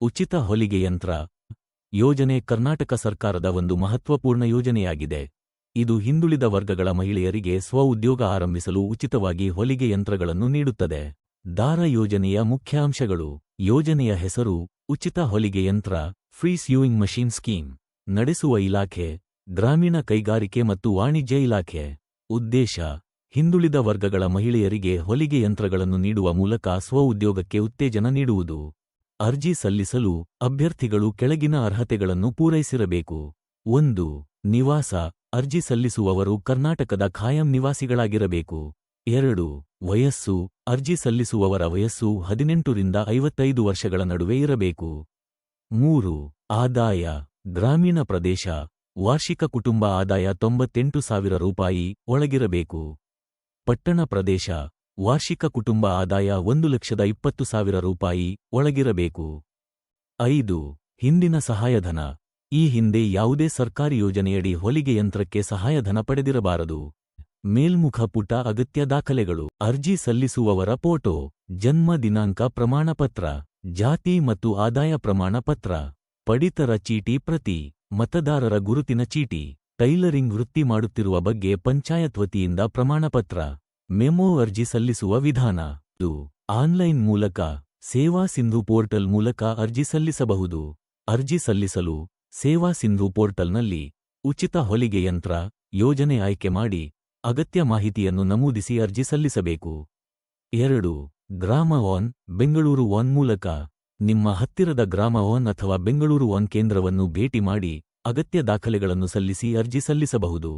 ಉಚಿತ ಹೊಲಿಗೆ ಯಂತ್ರ ಯೋಜನೆ ಕರ್ನಾಟಕ ಸರ್ಕಾರದ ಒಂದು ಮಹತ್ವಪೂರ್ಣ ಯೋಜನೆಯಾಗಿದೆ. ಇದು ಹಿಂದುಳಿದ ವರ್ಗಗಳ ಮಹಿಳೆಯರಿಗೆ ಸ್ವಉದ್ಯೋಗ ಆರಂಭಿಸಲು ಉಚಿತವಾಗಿ ಹೊಲಿಗೆ ಯಂತ್ರಗಳನ್ನು ನೀಡುತ್ತದೆ. ದಾರ ಯೋಜನೆಯ ಮುಖ್ಯ ಅಂಶಗಳು ಯೋಜನೆಯ ಹೆಸರು ಉಚಿತ ಹೊಲಿಗೆ ಯಂತ್ರ, ಫ್ರೀ ಸ್ಯೂಯಿಂಗ್ ಮಷೀನ್ ಸ್ಕೀಮ್. ನಡೆಸುವ ಇಲಾಖೆ, ಗ್ರಾಮೀಣ ಕೈಗಾರಿಕೆ ಮತ್ತು ವಾಣಿಜ್ಯ ಇಲಾಖೆ. ಉದ್ದೇಶ, ಹಿಂದುಳಿದ ವರ್ಗಗಳ ಮಹಿಳೆಯರಿಗೆ ಹೊಲಿಗೆ ಯಂತ್ರಗಳನ್ನು ನೀಡುವ ಮೂಲಕ ಸ್ವಉದ್ಯೋಗಕ್ಕೆ ಉತ್ತೇಜನ ನೀಡುವುದು. ಅರ್ಜಿ ಸಲ್ಲಿಸಲು ಅಭ್ಯರ್ಥಿಗಳು ಕೆಳಗಿನ ಅರ್ಹತೆಗಳನ್ನು ಪೂರೈಸಿರಬೇಕು. ಒಂದು, ನಿವಾಸ, ಅರ್ಜಿ ಸಲ್ಲಿಸುವವರು ಕರ್ನಾಟಕದ ಖಾಯಂ ನಿವಾಸಿಗಳಾಗಿರಬೇಕು. ಎರಡು, ವಯಸ್ಸು, ಅರ್ಜಿ ಸಲ್ಲಿಸುವವರ ವಯಸ್ಸು ಹದಿನೆಂಟರಿಂದ ಐವತ್ತೈದು ವರ್ಷಗಳ ನಡುವೆ ಇರಬೇಕು. ಮೂರು, ಆದಾಯ, ಗ್ರಾಮೀಣ ಪ್ರದೇಶ, ವಾರ್ಷಿಕ ಕುಟುಂಬ ಆದಾಯ ತೊಂಬತ್ತೆಂಟು ಸಾವಿರ ರೂಪಾಯಿ ಒಳಗಿರಬೇಕು. ಪಟ್ಟಣ ಪ್ರದೇಶ ವಾರ್ಷಿಕ ಕುಟುಂಬ ಆದಾಯ ಒಂದು ಲಕ್ಷದ ಇಪ್ಪತ್ತು ಸಾವಿರ ರೂಪಾಯಿ ಒಳಗಿರಬೇಕು. ಐದು, ಹಿಂದಿನ ಸಹಾಯಧನ. ಈ ಹಿಂದೆ ಯಾವುದೇ ಸರ್ಕಾರಿ ಯೋಜನೆಯಡಿ ಹೊಲಿಗೆ ಯಂತ್ರಕ್ಕೆ ಸಹಾಯಧನ ಪಡೆದಿರಬಾರದು. ಮೇಲ್ಮುಖ ಪುಟ ಅಗತ್ಯ ದಾಖಲೆಗಳು. ಅರ್ಜಿ ಸಲ್ಲಿಸುವವರ ಫೋಟೋ. ಜನ್ಮ ದಿನಾಂಕ ಪ್ರಮಾಣಪತ್ರ. ಜಾತಿ ಮತ್ತು ಆದಾಯ ಪ್ರಮಾಣಪತ್ರ. ಪಡಿತರ ಚೀಟಿ ಪ್ರತಿ. ಮತದಾರರ ಗುರುತಿನ ಚೀಟಿ. ಟೈಲರಿಂಗ್ ವೃತ್ತಿ ಮಾಡುತ್ತಿರುವ ಬಗ್ಗೆ ಪಂಚಾಯತ್ ವತಿಯಿಂದ ಪ್ರಮಾಣಪತ್ರ. ಮೆಮೊ ಅರ್ಜಿ ಸಲ್ಲಿಸುವ ವಿಧಾನ. ಇದು ಆನ್ಲೈನ್ ಮೂಲಕ, ಸೇವಾ ಸಿಂಧು ಪೋರ್ಟಲ್ ಮೂಲಕ ಅರ್ಜಿ ಸಲ್ಲಿಸಬಹುದು. ಅರ್ಜಿ ಸಲ್ಲಿಸಲು ಸೇವಾ ಸಿಂಧು ಪೋರ್ಟಲ್ನಲ್ಲಿ ಉಚಿತ ಹೊಲಿಗೆ ಯಂತ್ರ, ಯೋಜನೆ ಆಯ್ಕೆ ಮಾಡಿ ಅಗತ್ಯ ಮಾಹಿತಿಯನ್ನು ನಮೂದಿಸಿ ಅರ್ಜಿ ಸಲ್ಲಿಸಬೇಕು. ಎರಡು, ಗ್ರಾಮ ಒನ್, ಬೆಂಗಳೂರು ಒನ್ ಮೂಲಕ ನಿಮ್ಮ ಹತ್ತಿರದ ಗ್ರಾಮ ಒನ್ ಅಥವಾ ಬೆಂಗಳೂರು ಒನ್ ಕೇಂದ್ರವನ್ನು ಭೇಟಿ ಮಾಡಿ ಅಗತ್ಯ ದಾಖಲೆಗಳನ್ನು ಸಲ್ಲಿಸಿ ಅರ್ಜಿ ಸಲ್ಲಿಸಬಹುದು.